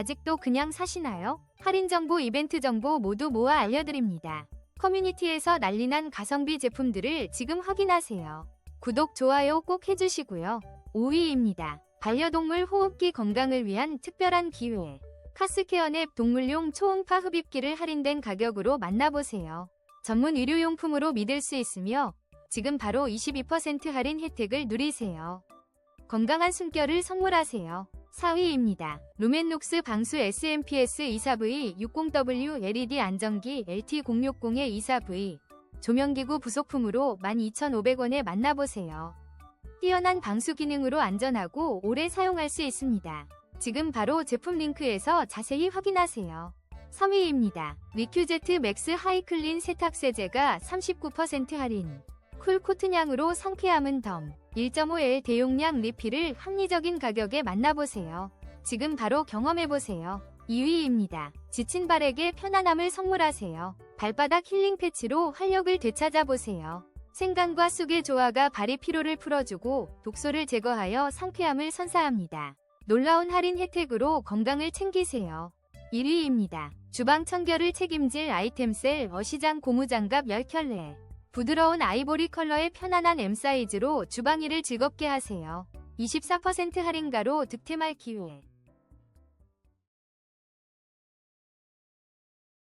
아직도 그냥 사시나요? 할인 정보, 이벤트 정보 모두 모아 알려드립니다. 커뮤니티에서 난리난 가성비 제품들을 지금 확인하세요. 구독, 좋아요 꼭 해주시고요. 5위입니다. 반려동물 호흡기 건강을 위한 특별한 기회. 카스케어냅 동물용 초음파 흡입기를 할인된 가격으로 만나보세요. 전문 의료용품으로 믿을 수 있으며 지금 바로 22% 할인 혜택을 누리세요. 건강한 숨결을 선물하세요. 4위입니다. 루멘룩스 방수 SMPS 24V 60W LED 안정기 LT060의 24V 조명기구 부속품으로 12,500원에 만나보세요. 뛰어난 방수 기능으로 안전하고 오래 사용할 수 있습니다. 지금 바로 제품 링크에서 자세히 확인하세요. 3위입니다. 리큐제트 맥스 하이클린 세탁세제가 39% 할인. 쿨 코튼향으로 상쾌함은 덤. 1.5L 대용량 리필을 합리적인 가격에 만나보세요. 지금 바로 경험해보세요. 2위입니다. 지친 발에게 편안함을 선물하세요. 발바닥 힐링 패치로 활력을 되찾아보세요. 생강과 쑥의 조화가 발의 피로를 풀어주고 독소를 제거하여 상쾌함을 선사합니다. 놀라운 할인 혜택으로 건강을 챙기세요. 1위입니다. 주방 청결을 책임질 아이템셀 어시장 고무장갑 10켤레. 부드러운 아이보리 컬러의 편안한 M 사이즈로 주방일을 즐겁게 하세요. 24% 할인가로 득템할 기회.